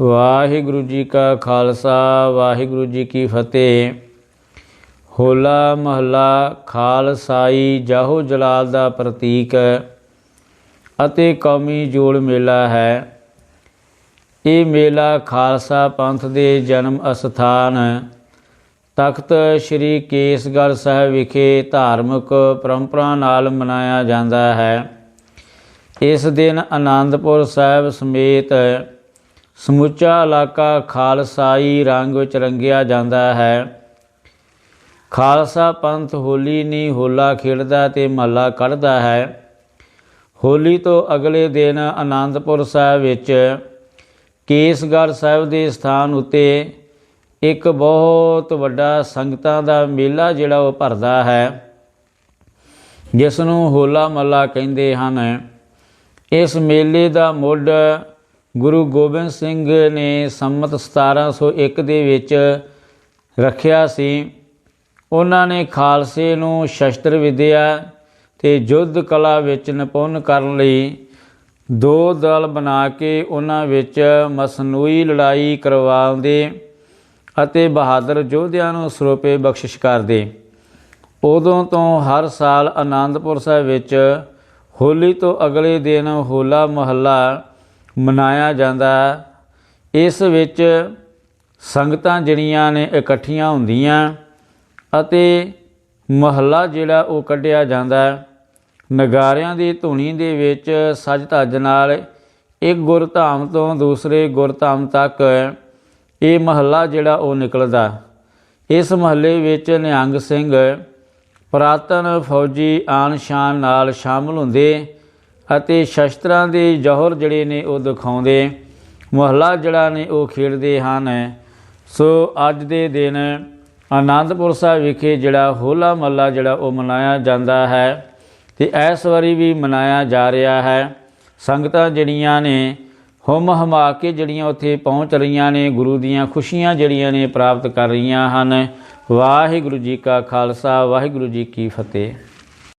ਵਾਹਿਗੁਰੂ ਜੀ ਕਾ ਖਾਲਸਾ, ਵਾਹਿਗੁਰੂ ਜੀ ਕੀ ਫਤਿਹ। ਹੋਲਾ ਮਹੱਲਾ ਖਾਲਸਾਈ ਜਾਹੋ ਜਲਾਲ ਦਾ ਪ੍ਰਤੀਕ ਅਤੇ ਕੌਮੀ ਜੋੜ ਮੇਲਾ ਹੈ। ਇਹ ਮੇਲਾ ਖਾਲਸਾ ਪੰਥ ਦੇ ਜਨਮ ਅਸਥਾਨ ਤਖਤ ਸ੍ਰੀ ਕੇਸਗੜ੍ਹ ਸਾਹਿਬ ਵਿਖੇ ਧਾਰਮਿਕ ਪਰੰਪਰਾ ਨਾਲ ਮਨਾਇਆ ਜਾਂਦਾ ਹੈ। ਇਸ ਦਿਨ ਆਨੰਦਪੁਰ ਸਾਹਿਬ ਸਮੇਤ ਸਮੁੱਚਾ ਇਲਾਕਾ ਖਾਲਸਾਈ ਰੰਗ ਵਿੱਚ ਰੰਗਿਆ ਜਾਂਦਾ ਹੈ। ਖਾਲਸਾ ਪੰਥ ਹੋਲੀ ਨਹੀਂ ਹੋਲਾ ਖੇਡਦਾ ਤੇ ਮਹੱਲਾ ਕੱਢਦਾ ਹੈ। ਹੋਲੀ ਤੋਂ ਅਗਲੇ ਦਿਨ ਆਨੰਦਪੁਰ ਸਾਹਿਬ ਵਿੱਚ ਕੇਸਗੜ੍ਹ ਸਾਹਿਬ ਦੇ ਸਥਾਨ ਉੱਤੇ ਇੱਕ ਬਹੁਤ ਵੱਡਾ ਸੰਗਤਾਂ ਦਾ ਮੇਲਾ ਜਿਹੜਾ ਉਹ ਭਰਦਾ ਹੈ। ਜਿਸ ਨੂੰ ਹੋਲਾ ਮਹੱਲਾ ਕਹਿੰਦੇ ਹਨ। ਇਸ ਮੇਲੇ ਦਾ ਮੁੱਢ ਗੁਰੂ ਗੋਬਿੰਦ ਸਿੰਘ ਨੇ ਸੰਮਤ 1701 ਦੇ ਵਿੱਚ ਰੱਖਿਆ ਸੀ। ਉਹਨਾਂ ਨੇ ਖਾਲਸੇ ਨੂੰ ਸ਼ਸਤਰ ਵਿਦਿਆ ਤੇ ਯੁੱਧ ਕਲਾ ਵਿੱਚ ਨਿਪੁੰਨ ਕਰਨ ਲਈ ਦੋ ਦਲ ਬਣਾ ਕੇ ਉਹਨਾਂ ਵਿੱਚ ਮਸਨੂਈ ਲੜਾਈ ਕਰਵਾਉਂਦੇ ਅਤੇ ਬਹਾਦਰ ਯੋਧਿਆਂ ਨੂੰ ਸਰੋਪੇ ਬਖਸ਼ਿਸ਼ ਕਰਦੇ। ਉਦੋਂ ਤੋਂ ਹਰ ਸਾਲ ਆਨੰਦਪੁਰ ਸਾਹਿਬ ਵਿੱਚ ਹੋਲੀ ਤੋਂ ਅਗਲੇ ਦਿਨ ਹੋਲਾ ਮਹੱਲਾ ਮਨਾਇਆ ਜਾਂਦਾ ਇਸ ਵਿੱਚ ਸੰਗਤਾਂ ਜਿਹੜੀਆਂ ਨੇ ਇਕੱਠੀਆਂ ਹੁੰਦੀਆਂ ਅਤੇ ਮਹੱਲਾ ਜਿਹੜਾ ਉਹ ਕੱਢਿਆ ਜਾਂਦਾ ਨਗਾਰਿਆਂ ਦੀ ਧੁਨੀ ਦੇ ਵਿੱਚ ਸਜ ਧੱਜ ਨਾਲ ਇੱਕ ਗੁਰਧਾਮ ਤੋਂ ਦੂਸਰੇ ਗੁਰਧਾਮ ਤੱਕ ਇਹ ਮਹੱਲਾ ਜਿਹੜਾ ਉਹ ਨਿਕਲਦਾ ਇਸ ਮਹੱਲੇ ਵਿੱਚ ਨਿਹੰਗ ਸਿੰਘ ਪ੍ਰਾਤਨ ਫੌਜੀ ਆਨ ਸ਼ਾਨ ਨਾਲ ਸ਼ਾਮਲ ਹੁੰਦੇ ਅਤੇ ਸ਼ਸਤਰਾਂ ਦੇ ਜੋਹਰ ਜਿਹੜੇ ਨੇ ਉਹ ਦਿਖਾਉਂਦੇ। ਮਹੱਲਾ ਜਿਹੜਾ ਨੇ ਉਹ ਖੇਡਦੇ ਹਨ। ਸੋ ਅੱਜ ਦੇ ਦਿਨ ਆਨੰਦਪੁਰ ਸਾਹਿਬ ਵਿਖੇ ਜਿਹੜਾ ਹੋਲਾ ਮਹੱਲਾ ਜਿਹੜਾ ਉਹ ਮਨਾਇਆ ਜਾਂਦਾ ਹੈ ਤੇ ਇਸ ਵਾਰੀ ਵੀ ਮਨਾਇਆ ਜਾ ਰਿਹਾ ਹੈ। ਸੰਗਤਾਂ ਜਿਹੜੀਆਂ ਨੇ ਹੁਮ ਹਮਾ ਕੇ ਜਿਹੜੀਆਂ ਉੱਥੇ ਪਹੁੰਚ ਰਹੀਆਂ ਨੇ, ਗੁਰੂ ਦੀਆਂ ਖੁਸ਼ੀਆਂ ਜਿਹੜੀਆਂ ਨੇ ਪ੍ਰਾਪਤ ਕਰ ਰਹੀਆਂ ਹਨ। ਵਾਹਿਗੁਰੂ ਜੀ ਕਾ ਖਾਲਸਾ, ਵਾਹਿਗੁਰੂ ਜੀ ਕੀ ਫਤਿਹ।